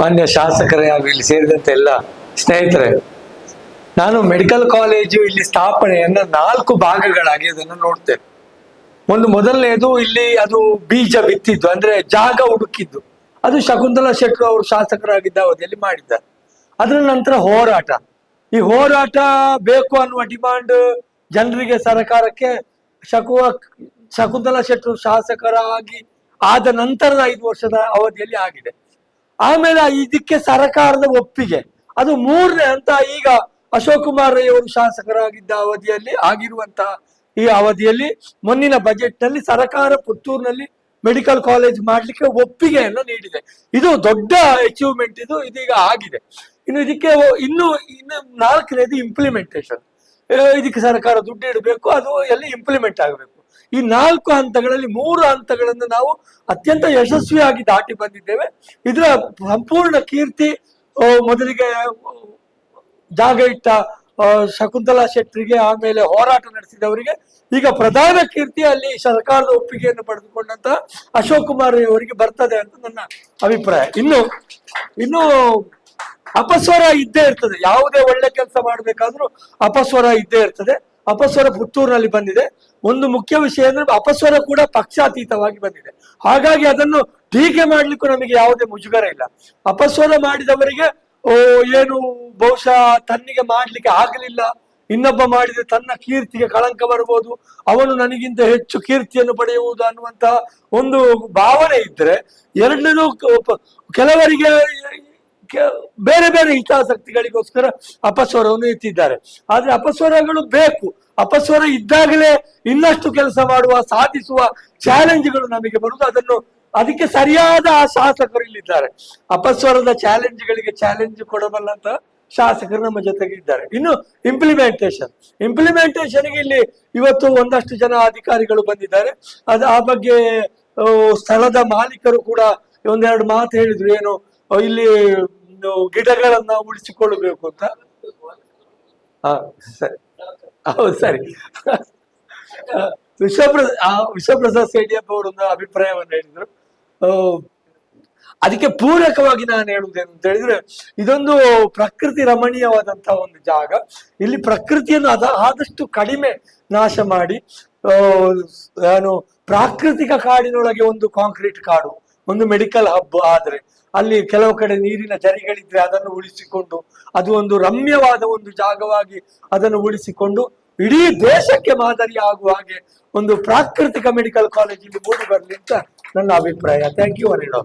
ಮಾನ್ಯ ಶಾಸಕರೇ, ಹಾಗೂ ಇಲ್ಲಿ ಸೇರಿದಂತೆ ಎಲ್ಲ ಸ್ನೇಹಿತರೆ, ನಾನು ಮೆಡಿಕಲ್ ಕಾಲೇಜು ಇಲ್ಲಿ ಸ್ಥಾಪನೆಯನ್ನ ನಾಲ್ಕು ಭಾಗಗಳಾಗಿ ಅದನ್ನು ನೋಡ್ತೇನೆ. ಒಂದು ಮೊದಲನೇದು ಇಲ್ಲಿ ಅದು ಬೀಜ ಬಿತ್ತಿದ್ದು, ಅಂದ್ರೆ ಜಾಗ ಹುಡುಕಿದ್ದು. ಅದು ಶಕುಂತಲಾ ಶೆಟ್ರು ಅವರು ಶಾಸಕರಾಗಿದ್ದ ಅವಧಿಯಲ್ಲಿ ಮಾಡಿದ್ದಾರೆ. ಅದರ ನಂತರ ಹೋರಾಟ. ಈ ಹೋರಾಟ ಬೇಕು ಅನ್ನುವ ಡಿಮಾಂಡ್ ಜನರಿಗೆ ಸರ್ಕಾರಕ್ಕೆ ಶಕುವ ಶಕುಂತಲಾ ಶೆಟ್ರು ಶಾಸಕರಾಗಿ ಆದ ನಂತರದ ಐದು ವರ್ಷದ ಅವಧಿಯಲ್ಲಿ ಆಗಿದೆ. ಆಮೇಲೆ ಇದಕ್ಕೆ ಸರಕಾರದ ಒಪ್ಪಿಗೆ. ಅದು ಮೂರನೇ ಅಂತ ಈಗ ಅಶೋಕ್ ಕುಮಾರ್ ರೈ ಅವರು ಶಾಸಕರಾಗಿದ್ದ ಅವಧಿಯಲ್ಲಿ ಆಗಿರುವಂತಹ ಈ ಅವಧಿಯಲ್ಲಿ ಮುಂದಿನ ಬಜೆಟ್ನಲ್ಲಿ ಸರಕಾರ ಪುತ್ತೂರಿನಲ್ಲಿ ಮೆಡಿಕಲ್ ಕಾಲೇಜ್ ಮಾಡ್ಲಿಕ್ಕೆ ಒಪ್ಪಿಗೆಯನ್ನು ನೀಡಿದೆ. ಇದು ದೊಡ್ಡ ಅಚೀವ್ಮೆಂಟ್ ಇದು, ಇದೀಗ ಆಗಿದೆ. ಇನ್ನು ಇದಕ್ಕೆ ಇನ್ನು ಇನ್ನು ನಾಲ್ಕನೇದು ಇಂಪ್ಲಿಮೆಂಟೇಷನ್ ಇದಕ್ಕೆ ಸರ್ಕಾರ ದುಡ್ಡು ಇಡಬೇಕು, ಅದು ಎಲ್ಲಿ ಇಂಪ್ಲಿಮೆಂಟ್ ಆಗಬೇಕು. ಈ ನಾಲ್ಕು ಹಂತಗಳಲ್ಲಿ ಮೂರು ಹಂತಗಳನ್ನು ನಾವು ಅತ್ಯಂತ ಯಶಸ್ವಿಯಾಗಿ ದಾಟಿ ಬಂದಿದ್ದೇವೆ. ಇದರ ಸಂಪೂರ್ಣ ಕೀರ್ತಿ ಮೊದಲಿಗೆ ಜಾಗ ಇಟ್ಟ ಶಕುಂತಲಾ ಶೆಟ್ಟರಿಗೆ ಆಮೇಲೆ ಹೋರಾಟ ನಡೆಸಿದವರಿಗೆ, ಈಗ ಪ್ರಧಾನ ಕೀರ್ತಿ ಅಲ್ಲಿ ಸರ್ಕಾರದ ಒಪ್ಪಿಗೆಯನ್ನು ಪಡೆದುಕೊಂಡಂತ ಅಶೋಕ್ ಕುಮಾರ್ ಅವರಿಗೆ ಬರ್ತದೆ ಅಂತ ನನ್ನ ಅಭಿಪ್ರಾಯ. ಇನ್ನು ಇನ್ನು ಅಪಸ್ವರ ಇದ್ದೇ ಇರ್ತದೆ. ಯಾವುದೇ ಒಳ್ಳೆ ಕೆಲಸ ಮಾಡಬೇಕಾದ್ರೂ ಅಪಸ್ವರ ಇದ್ದೇ ಇರ್ತದೆ. ಅಪಸ್ವರ ಪುತ್ತೂರಿನಲ್ಲಿ ಬಂದಿದೆ. ಒಂದು ಮುಖ್ಯ ವಿಷಯ ಅಂದ್ರೆ ಅಪಸ್ವರ ಕೂಡ ಪಕ್ಷಾತೀತವಾಗಿ ಬಂದಿದೆ. ಹಾಗಾಗಿ ಅದನ್ನು ಟೀಕೆ ಮಾಡ್ಲಿಕ್ಕೂ ನಮಗೆ ಯಾವುದೇ ಮುಜುಗರ ಇಲ್ಲ. ಅಪಸ್ವರ ಮಾಡಿದವರಿಗೆ, ಓ, ಏನು ಬಹುಶಃ ತನ್ನಿಗೆ ಮಾಡ್ಲಿಕ್ಕೆ ಆಗಲಿಲ್ಲ. ಇನ್ನೊಬ್ಬ ಮಾಡಿದ್ರೆ ತನ್ನ ಕೀರ್ತಿಗೆ ಕಳಂಕ ಬರಬಹುದು ಅವನು ನನಗಿಂತ ಹೆಚ್ಚು ಕೀರ್ತಿಯನ್ನು ಪಡೆಯುವುದು ಅನ್ನುವಂತಹ ಒಂದು ಭಾವನೆ ಇದ್ರೆ ಎರಡನೇದು ಕೆಲವರಿಗೆ ಬೇರೆ ಬೇರೆ ಹಿತಾಸಕ್ತಿಗಳಿಗೋಸ್ಕರ ಅಪಸ್ವರವನ್ನು ಎತ್ತಿದ್ದಾರೆ ಆದ್ರೆ ಅಪಸ್ವರಗಳು ಬೇಕು. ಅಪಸ್ವರ ಇದ್ದಾಗಲೇ ಇನ್ನಷ್ಟು ಕೆಲಸ ಮಾಡುವ, ಸಾಧಿಸುವ ಚಾಲೆಂಜ್ಗಳು ನಮಗೆ ಬರುವುದು. ಅದನ್ನು ಅದಕ್ಕೆ ಸರಿಯಾದ ಆ ಶಾಸಕರು ಇಲ್ಲಿದ್ದಾರೆ. ಅಪಸ್ವರದ ಚಾಲೆಂಜ್ಗಳಿಗೆ ಚಾಲೆಂಜ್ ಕೊಡಬಲ್ಲಂತ ಶಾಸಕರು ನಮ್ಮ ಜೊತೆಗೆ ಇದ್ದಾರೆ. ಇನ್ನು ಇಂಪ್ಲಿಮೆಂಟೇಷನ್ ಇಂಪ್ಲಿಮೆಂಟೇಷನ್ಗೆ ಇಲ್ಲಿ ಇವತ್ತು ಒಂದಷ್ಟು ಜನ ಅಧಿಕಾರಿಗಳು ಬಂದಿದ್ದಾರೆ. ಅದು ಆ ಬಗ್ಗೆ ಸ್ಥಳದ ಮಾಲೀಕರು ಕೂಡ ಒಂದೆರಡು ಮಾತು ಹೇಳಿದ್ರು. ಏನು ಇಲ್ಲಿ ಒಂದು ಗಿಡಗಳನ್ನ ಉಳಿಸಿಕೊಳ್ಳಬೇಕು ಅಂತ. ಸರಿ. ಹೌದು, ಸರಿ. ವಿಶ್ವಪ್ರಸಾದ್ ಸೇಡಿಯಪ್ಪ ಅವರೊಂದು ಅಭಿಪ್ರಾಯವನ್ನು ಹೇಳಿದ್ರು. ಅದಕ್ಕೆ ಪೂರಕವಾಗಿ ನಾನು ಹೇಳುವುದೇನು ಅಂತ ಹೇಳಿದ್ರೆ, ಇದೊಂದು ಪ್ರಕೃತಿ ರಮಣೀಯವಾದಂತಹ ಒಂದು ಜಾಗ. ಇಲ್ಲಿ ಪ್ರಕೃತಿಯನ್ನು ಅದ, ಆದಷ್ಟು ಕಡಿಮೆ ನಾಶ ಮಾಡಿ ನಾನು ಪ್ರಾಕೃತಿಕ ಕಾಡಿನೊಳಗೆ ಒಂದು ಕಾಂಕ್ರೀಟ್ ಕಾಡು. ಒಂದು ಮೆಡಿಕಲ್ ಹಬ್ ಆದ್ರೆ ಅಲ್ಲಿ ಕೆಲವು ಕಡೆ ನೀರಿನ ಜರಿಗಳಿದ್ರೆ ಅದನ್ನು ಉಳಿಸಿಕೊಂಡು ಅದು ಒಂದು ರಮ್ಯವಾದ ಒಂದು ಜಾಗವಾಗಿ ಅದನ್ನು ಉಳಿಸಿಕೊಂಡು ಇಡೀ ದೇಶಕ್ಕೆ ಮಾದರಿ ಆಗುವ ಹಾಗೆ ಒಂದು ಪ್ರಾಕೃತಿಕ ಮೆಡಿಕಲ್ ಕಾಲೇಜ್ ಇಲ್ಲಿ ಮೂಡಿ ಬರಲಿ ಅಂತ ನನ್ನ ಅಭಿಪ್ರಾಯ. Thank you Anil.